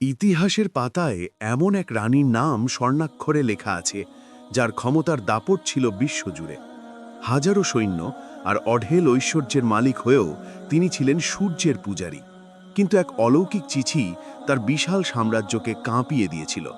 ইতিহাসের পাতায় এমন এক রানীর নাম স্বর্ণাক্ষরে লেখা আছে, যার ক্ষমতার দাপট ছিল বিশ্বজুড়ে। হাজারো সৈন্য আর অঢেল ঐশ্বর্যের মালিক হয়েও তিনি ছিলেন সূর্যের পূজারী। কিন্তু এক অলৌকিক চিঠি তার বিশাল সাম্রাজ্যকে কাঁপিয়ে দিয়েছিল।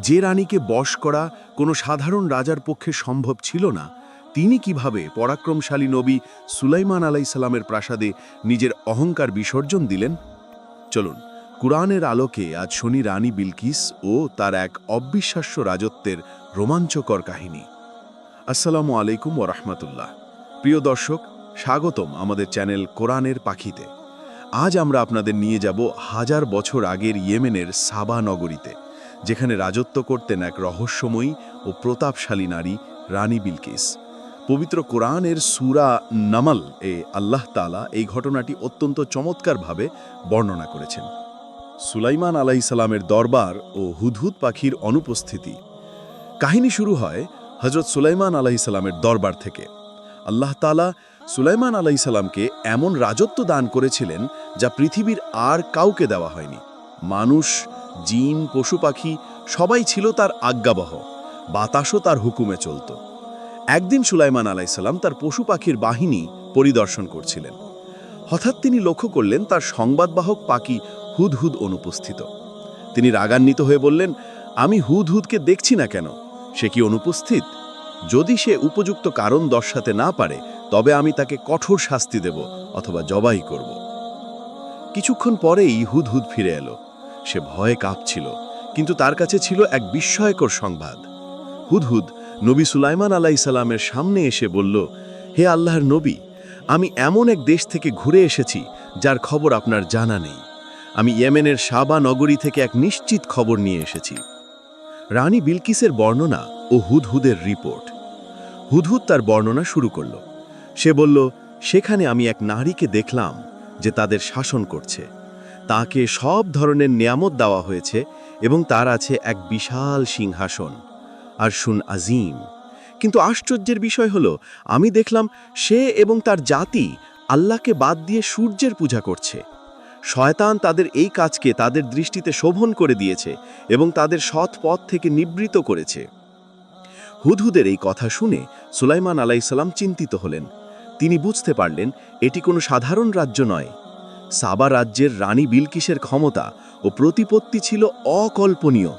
যে রানীকে বশ করা কোনো সাধারণ রাজার পক্ষে সম্ভব ছিল না, তিনি কীভাবে পরাক্রমশালী নবী সুলাইমান আলাইসাল্লামের প্রাসাদে নিজের অহংকার বিসর্জন দিলেন? চলুন। কুরআনের আলোকে আজ শনি রানী বিলকিস ও তার এক অবিশ্বাস্য রাজত্বের রোমাঞ্চকর কাহিনী। আসসালামু আলাইকুম ওরহমতুল্লাহ প্রিয় দর্শক, স্বাগতম আমাদের চ্যানেল কোরআনের পাখিতে। আজ আমরা আপনাদের নিয়ে যাব হাজার বছর আগের ইয়েমেনের সাবা নগরীতে, যেখানে রাজত্ব করতেন এক রহস্যময়ী ও প্রতাপশালী নারী রানী বিলকিস। পবিত্র কোরআনের সুরা নামাল এ আল্লাহ তালা এই ঘটনাটি অত্যন্ত চমৎকারভাবে বর্ণনা করেছেন। সুলাইমান আলাইসালামের দরবার ও হুদহুদ পাখির অনুপস্থিতি। কাহিনী শুরু হয় হজরত সুলাইমান আলাইসালামের দরবার থেকে। আল্লাহ তালা সুলাইমান আলাইসালামকে এমন রাজত্ব দান করেছিলেন যা পৃথিবীর আর কাউকে দেওয়া হয়নি। মানুষ, জিন, পশু পাখি সবাই ছিল তার আজ্ঞাবহ। বাতাসও তার হুকুমে চলত। একদিন সুলাইমান আলাইসাল্লাম তার পশু পাখির বাহিনী পরিদর্শন করছিলেন। হঠাৎ তিনি লক্ষ্য করলেন তার সংবাদবাহক পাখি হুদহুদ অনুপস্থিত। তিনি রাগান্বিত হয়ে বললেন, আমি হুদহুদকে দেখছি না কেন? সে কি অনুপস্থিত? যদি সে উপযুক্ত কারণ দর্শাতে না পারে, তবে আমি তাকে কঠোর শাস্তি দেব অথবা জবাই করব। কিছুক্ষণ পরেই হুদহুদ ফিরে এলো। সে ভয়ে কাঁপছিল, কিন্তু তার কাছে ছিল এক বিস্ময়কর সংবাদ। হুদহুদ নবী সুলাইমান আলাহি সালামের সামনে এসে বলল, হে আল্লাহর নবী, আমি এমন এক দেশ থেকে ঘুরে এসেছি, যার খবর আপনার জানা নেই। আমি ইয়েমেনের সাবা নগরী থেকে এক নিশ্চিত খবর নিয়ে এসেছি। রানী বিলকিসের বর্ণনা ও হুদহুদের রিপোর্ট। হুদহুদ তার বর্ণনা শুরু করল। সে বলল, সেখানে আমি এক নারীকে দেখলাম যে তাদের শাসন করছে। তাকে সব ধরনের নিয়ামত দেওয়া হয়েছে এবং তার আছে এক বিশাল সিংহাসন আর শুন আজিম। কিন্তু আশ্চর্যের বিষয় হলো, আমি দেখলাম সে এবং তার জাতি আল্লাহকে বাদ দিয়ে সূর্যের পূজা করছে। শয়তান তাদের এই কাজকে তাদের দৃষ্টিতে শোভন করে দিয়েছে এবং তাদের সৎ পথ থেকে নিবৃত করেছে। হুদহুদের এই কথা শুনে সুলাইমান আলাইসাল্লাম চিন্তিত হলেন। তিনি বুঝতে পারলেন, এটি কোনো সাধারণ রাজ্য নয়। সাবা রাজ্যের রানী বিলকিসের ক্ষমতা ও প্রতিপত্তি ছিল অকল্পনীয়।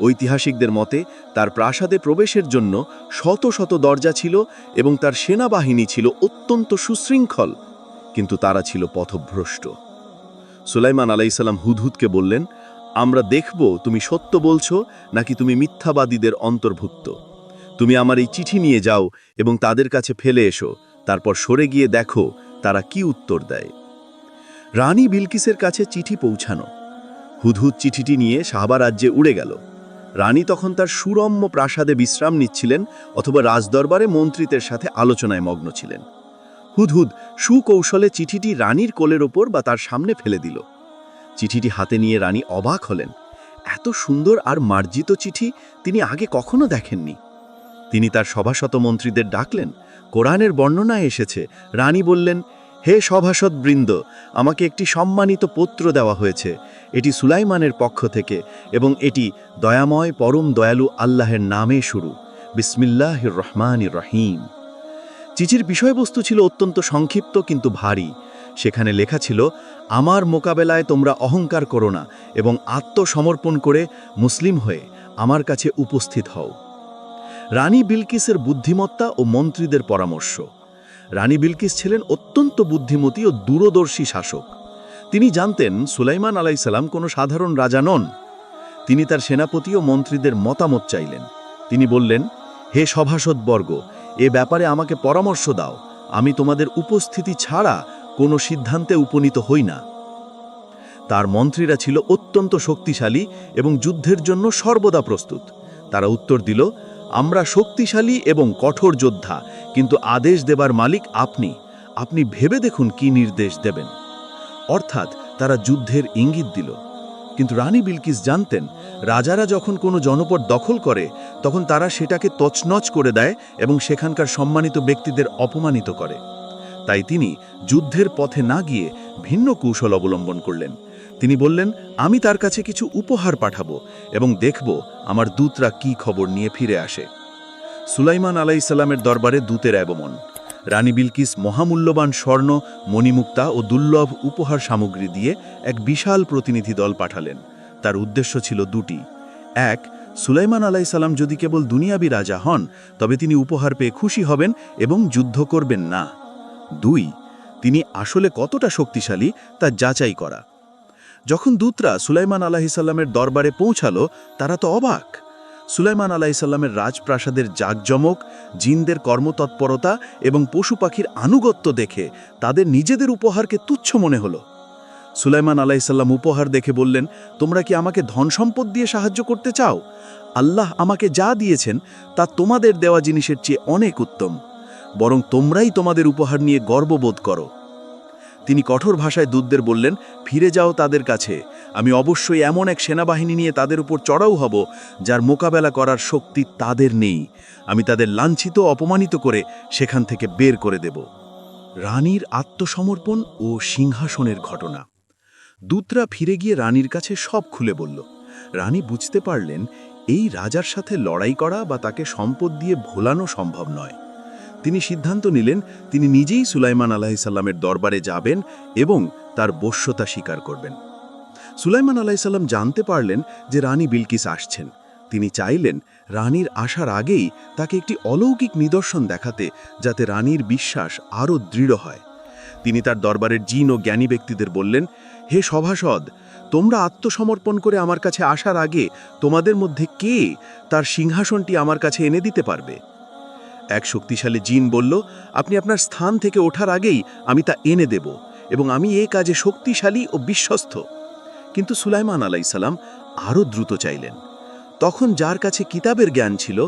ঐতিহাসিকদের মতে, তার প্রাসাদে প্রবেশের জন্য শত শত দরজা ছিল এবং তার সেনাবাহিনী ছিল অত্যন্ত সুশৃঙ্খল, কিন্তু তারা ছিল পথভ্রষ্ট। সুলাইমান আলাইসাল্লাম হুদহুদকে বললেন, আমরা দেখব তুমি সত্য বলছো নাকি তুমি মিথ্যাবাদীদের অন্তর্ভুক্ত। তুমি আমার এই চিঠি নিয়ে যাও এবং তাদের কাছে ফেলে এসো, তারপর সরে গিয়ে দেখো তারা কি উত্তর দেয়। রানী বিলকিসের কাছে চিঠি পৌঁছানো। হুদহুদ চিঠিটি নিয়ে সাহাবা রাজ্যে উড়ে গেল। রানী তখন তার সুরম্য প্রাসাদে বিশ্রাম নিচ্ছিলেন অথবা রাজদরবারে মন্ত্রিতের সাথে আলোচনায় মগ্ন ছিলেন। হুদহুদ সুকৌশলে চিঠিটি রানীর কোলের ওপর বা তার সামনে ফেলে দিল। চিঠিটি হাতে নিয়ে রানী অবাক হলেন। এত সুন্দর আর মার্জিত চিঠি তিনি আগে কখনো দেখেননি। তিনি তার সভাসত মন্ত্রীদের ডাকলেন। কোরআনের বর্ণনায় এসেছে। রানী বললেন, হে সভাসদ বৃন্দ, আমাকে একটি সম্মানিত পত্র দেওয়া হয়েছে। এটি সুলাইমানের পক্ষ থেকে এবং এটি দয়াময় পরম দয়ালু আল্লাহের নামে শুরু। বিসমিল্লাহ রহমান রহিম। চিঠির বিষয়বস্তু ছিল অত্যন্ত সংক্ষিপ্ত কিন্তু ভারী। সেখানে লেখা ছিল, আমার মোকাবেলায় তোমরা অহংকার করো না এবং আত্মসমর্পণ করে মুসলিম হয়ে আমার কাছে উপস্থিত হও। রানী বিলকিসের বুদ্ধিমত্তা ও মন্ত্রীদের পরামর্শ। রানী বিলকিস ছিলেন অত্যন্ত বুদ্ধিমতী ও দূরদর্শী শাসক। তিনি জানতেন সুলাইমান আলাইসাল্লাম কোনো সাধারণ রাজা নন। তিনি তার সেনাপতি ও মন্ত্রীদের মতামত চাইলেন। তিনি বললেন, হে সভাসদবর্গ এ ব্যাপারে আমাকে পরামর্শ দাও। আমি তোমাদের উপস্থিতি ছাড়া কোনো সিদ্ধান্তে উপনীত হই না। তার মন্ত্রীরা ছিল অত্যন্ত শক্তিশালী এবং যুদ্ধের জন্য সর্বদা প্রস্তুত। তারা উত্তর দিল, আমরা শক্তিশালী এবং কঠোর যোদ্ধা, কিন্তু আদেশ দেবার মালিক আপনি। আপনি ভেবে দেখুন কি নির্দেশ দেবেন। অর্থাৎ তারা যুদ্ধের ইঙ্গিত দিল। কিন্তু রানী বিলকিস জানতেন রাজারা যখন কোনো জনপদ দখল করে, তখন তারা সেটাকে তছনছ করে দেয় এবং সেখানকার সম্মানিত ব্যক্তিদের অপমানিত করে। তাই তিনি যুদ্ধের পথে না গিয়ে ভিন্ন কৌশল অবলম্বন করলেন। তিনি বললেন, আমি তার কাছে কিছু উপহার পাঠাবো এবং দেখব আমার দূতরা কি খবর নিয়ে ফিরে আসে। সুলাইমান আলাইসাল্লামের দরবারে দূতের আগমন। রানী বিলকিস মহামূল্যবান স্বর্ণ, মণিমুক্তা ও দুর্লভ উপহার সামগ্রী দিয়ে এক বিশাল প্রতিনিধি দল পাঠালেন। তার উদ্দেশ্য ছিল দুটি। এক, সুলাইমান আলাইসাল্লাম যদি কেবল দুনিয়াবি রাজা হন, তবে তিনি উপহার পেয়ে খুশি হবেন এবং যুদ্ধ করবেন না। দুই, তিনি আসলে কতটা শক্তিশালী তা যাচাই করা। যখন দূতরা সুলাইমান আলাহিসাল্লামের দরবারে পৌঁছালো, তারা তো অবাক। সুলাইমান আলাহিসাল্লামের রাজপ্রাসাদের জাকজমক, জিনদের কর্মতৎপরতা এবং পশু পাখির আনুগত্য দেখে তাদের নিজেদের উপহারকে তুচ্ছ মনে হলো। সুলাইমান আলাইসাল্লাম উপহার দেখে বললেন, তোমরা কি আমাকে ধন সম্পদ দিয়ে সাহায্য করতে চাও? আল্লাহ আমাকে যা দিয়েছেন, তা তোমাদের দেওয়া জিনিসের চেয়ে অনেক উত্তম। বরং তোমরাই তোমাদের উপহার নিয়ে গর্ববোধ করো। তিনি কঠোর ভাষায় দূতদের বললেন, ফিরে যাও তাদের কাছে। আমি অবশ্যই এমন এক সেনাবাহিনী নিয়ে তাদের উপর চড়াও হব, যার মোকাবেলা করার শক্তি তাদের নেই। আমি তাদের লাঞ্ছিত, অপমানিত করে সেখান থেকে বের করে দেব। রানীর আত্মসমর্পণ ও সিংহাসনের ঘটনা। দূতরা ফিরে গিয়ে রানীর কাছে সব খুলে বলল, রানী বুঝতে পারলেন এই রাজার সাথে লড়াই করা বা তাকে সম্পদ দিয়ে ভোলানো সম্ভব নয়। তিনি সিদ্ধান্ত নিলেন, তিনি নিজেই সুলাইমান আলাহিসাল্লামের দরবারে যাবেন এবং তার বশ্যতা স্বীকার করবেন। সুলাইমান আলাহিসাল্লাম জানতে পারলেন যে রানী বিলকিস আসছেন। তিনি চাইলেন রানীর আসার আগেই তাকে একটি অলৌকিক নিদর্শন দেখাতে যাতে রানীর বিশ্বাস আরও দৃঢ় হয়। তিনি তার দরবারের জিন ও জ্ঞানী ব্যক্তিদের বললেন হে সভাসদ, তোমরা আত্মসমর্পণ করে আমার কাছে আসার আগে তোমাদের মধ্যে কে তার সিংহাসনটি আমার কাছে এনে দিতে পারবে? এক শক্তিশালী জিন বলল, আপনি আপনার স্থান থেকে ওঠার আগেই আমি তা এনে দেব এবং আমি এ কাজে শক্তিশালী ও বিশ্বস্ত। কিন্তু সুলাইমান আলাইসাল্লাম আরও দ্রুত চাইলেন। তখন যার কাছে কিতাবের জ্ঞান ছিল,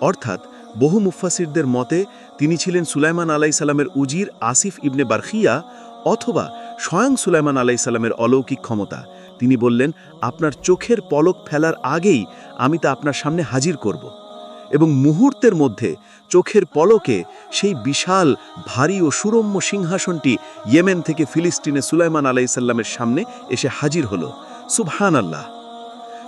অর্থাৎ বহু মুফাসিরদের মতে, তিনি ছিলেন সুলাইমান আলাইসাল্লামের উজির আসিফ ইবনে বারখিয়া অথবা স্বয়ং সুলাইমান আলাইসাল্লামের অলৌকিক ক্ষমতা। তিনি বললেন, আপনার চোখের পলক ফেলার আগেই আমি তা আপনার সামনে হাজির করব। এবং মুহূর্তের মধ্যে চোখের পলকে সেই বিশাল, ভারী ও সুরম্য সিংহাসনটি ইয়েমেন থেকে ফিলিস্তিনে সুলাইমান আলাইসাল্লামের সামনে এসে হাজির হল। সুবহান আল্লাহ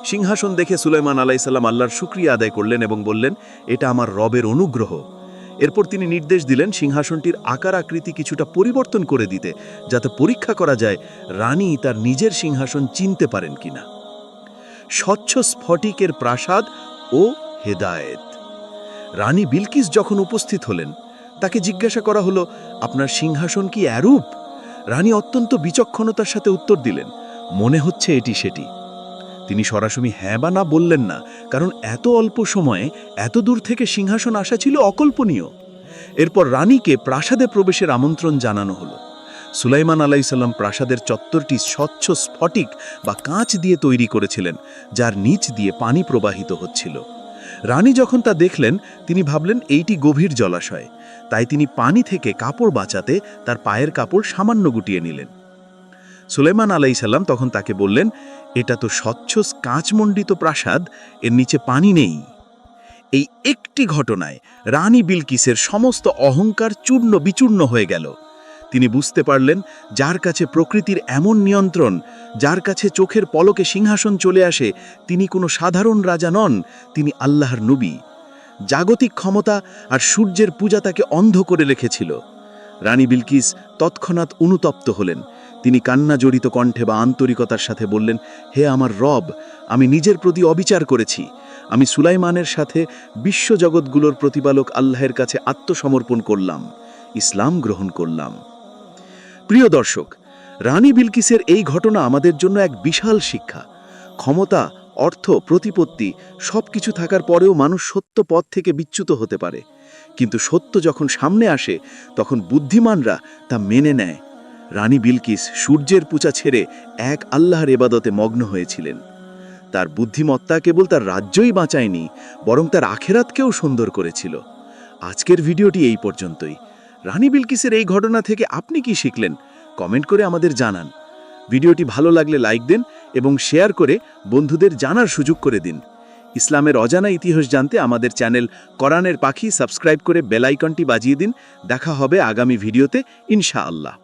সিংহাসন দেখে সুলাইমান আলাইসাল্লাম আল্লাহর শুক্রিয়া আদায় করলেন এবং বললেন, এটা আমার রবের অনুগ্রহ। এরপর তিনি নির্দেশ দিলেন সিংহাসনটির আকার আকৃতি কিছুটা পরিবর্তন করে দিতে, যাতে পরীক্ষা করা যায় রানী তার নিজের সিংহাসন চিনতে পারেন কিনা। স্বচ্ছ স্ফটিকের প্রাসাদ ও হেদায়েত। রানী বিলকিস যখন উপস্থিত হলেন, তাকে জিজ্ঞাসা করা হলো, আপনার সিংহাসন কি এরূপ রানী অত্যন্ত বিচক্ষণতার সাথে উত্তর দিলেন, মনে হচ্ছে এটি সেটি। তিনি সরাসরি হ্যাঁ বা না বললেন না, কারণ এত অল্প সময়ে এত দূর থেকে সিংহাসন আসা ছিল অকল্পনীয়। এরপর রানীকে প্রাসাদে প্রবেশের আমন্ত্রণ জানানো হলো। সুলাইমান আলাইসাল্লাম প্রাসাদের চত্বরটি স্বচ্ছ স্ফটিক বা কাঁচ দিয়ে তৈরি করেছিলেন, যার নিচ দিয়ে পানি প্রবাহিত হচ্ছিল। রানী যখন তা দেখলেন, তিনি ভাবলেন এইটি গভীর জলাশয়। তাই তিনি পানি থেকে কাপড় বাঁচাতে তার পায়ের কাপড় সামান্য গুটিয়ে নিলেন। সুলেমান আলাইসাল্লাম তখন তাকে বললেন, এটা তো স্বচ্ছ কাঁচমণ্ডিত প্রাসাদ, এর নিচে পানি নেই। এই একটি ঘটনায় রানী বিলকিসের সমস্ত অহংকার চূর্ণ বিচূর্ণ হয়ে গেল। তিনি বুঝতে পারলেন, যার কাছে প্রকৃতির এমন নিয়ন্ত্রণ, যার কাছে চোখের পলকে সিংহাসন চলে আসে, তিনি কোনো সাধারণ রাজা নন, তিনি আল্লাহর নবী। জাগতিক ক্ষমতা আর সূর্যের পূজা তাকে অন্ধ করে রেখেছিল। রানী বিলকিস তৎক্ষণাৎ অনুতপ্ত হলেন। তিনি কান্না জড়িত কণ্ঠে বা আন্তরিকতার সাথে বললেন, হে আমার রব, আমি নিজের প্রতি অবিচার করেছি। আমি সুলাইমানের সাথে বিশ্বজগৎগুলোর প্রতিপালক আল্লাহের কাছে আত্মসমর্পণ করলাম, ইসলাম গ্রহণ করলাম। প্রিয় দর্শক, রানী বিলকিসের এই ঘটনা আমাদের জন্য এক বিশাল শিক্ষা। ক্ষমতা, অর্থ, প্রতিপত্তি সব কিছু থাকার পরেও মানুষ সত্য পথ থেকে বিচ্যুত হতে পারে। কিন্তু সত্য যখন সামনে আসে, তখন বুদ্ধিমানরা তা মেনে নেয়। রানী বিলকিস সূর্যের পূজা ছেড়ে এক আল্লাহর এবাদতে মগ্ন হয়েছিলেন। তার বুদ্ধিমত্তা কেবল তার রাজ্যই বাঁচায়নি, বরং তার আখেরাতকেও সুন্দর করেছিল। আজকের ভিডিওটি এই পর্যন্তই। রানী বিলকিসের এই ঘটনা থেকে আপনি কি শিখলেন? কমেন্ট করে আমাদের জানান। ভিডিওটি ভালো লাগলে লাইক দিন এবং শেয়ার করে বন্ধুদের জানার সুযোগ করে দিন। ইসলামের অজানা ইতিহাস জানতে আমাদের চ্যানেল করানের পাখি সাবস্ক্রাইব করে বেলাইকনটি বাজিয়ে দিন। দেখা হবে আগামী ভিডিওতে, ইনশাআল্লাহ।